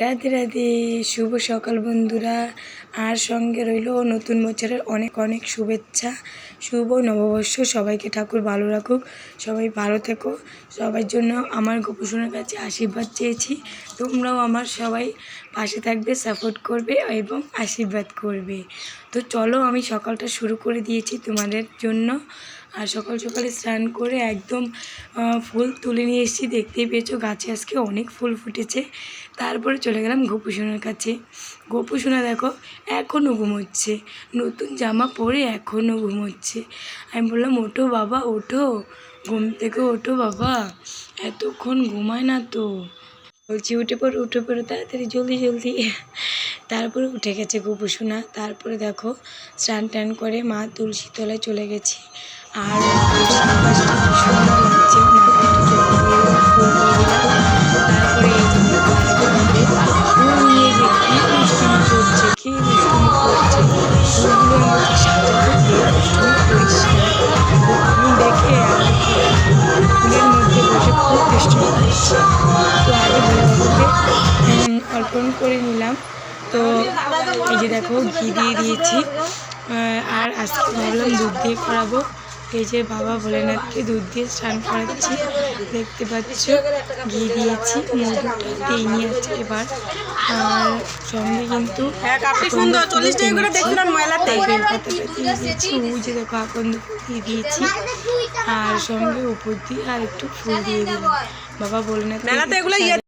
রাধে রাধে, শুভ সকাল বন্ধুরা। আর সঙ্গে রইল নতুন বছরের অনেক অনেক শুভেচ্ছা, শুভ নববর্ষ। সবাইকে ঠাকুর ভালো রাখুক, সবাই ভালো থেকো। সবার জন্য আমার গোপুসোনার কাছে আশীর্বাদ চেয়েছি। তোমরাও আমার সবাই পাশে থাকবে, সাপোর্ট করবে এবং আশীর্বাদ করবে। তো চলো আমি সকালটা শুরু করে দিয়েছি তোমাদের জন্য। আর সকাল সকালে স্নান করে একদম ফুল তুলে নিয়ে এসেছি। দেখতেই পেয়েছ গাছে আজকে অনেক ফুল ফুটেছে। তারপরে চলে গেলাম গোপুসোনার কাছে। গোপুসোনা দেখো এখনও ঘুমোচ্ছে। নতুন জামা পরে এখনও ঘুমোচ্ছে। আমি বললাম, ওঠো বাবা, ওঠো। ঘুম থেকে ওঠো বাবা। এতক্ষণ ঘুমায় না তো। বলছি, উঠে পড়ো উঠে পড়ো, তাড়াতাড়ি, জলদি জলদি। তারপরে উঠে গেছে গোপুসোনা তারপরে দেখো, স্নান টান করে মা তুলসী তলায় চলে গেছি। আর দেখো খুব অর্পণ করে নিলাম। তো এই যে দেখো ঘি দিয়ে দিয়েছি। আর আজকে ভাবলাম দুধ দিয়ে করাবো। এই যে বাবা ভোলেনাথকে দুধ দিয়ে স্নান করাচ্ছি। দেখতে পাচ্ছ ঘি দিয়েছি মধুটা দিইনি আছে এবার। আর সঙ্গে কিন্তু হ্যাঁ দিয়েছি দেখো আকন্দ দিয়ে দিয়েছি। আর সঙ্গে উপর দিয়ে আর একটু ফুল দিয়ে দিলাম। বাবা ভোলেনাথ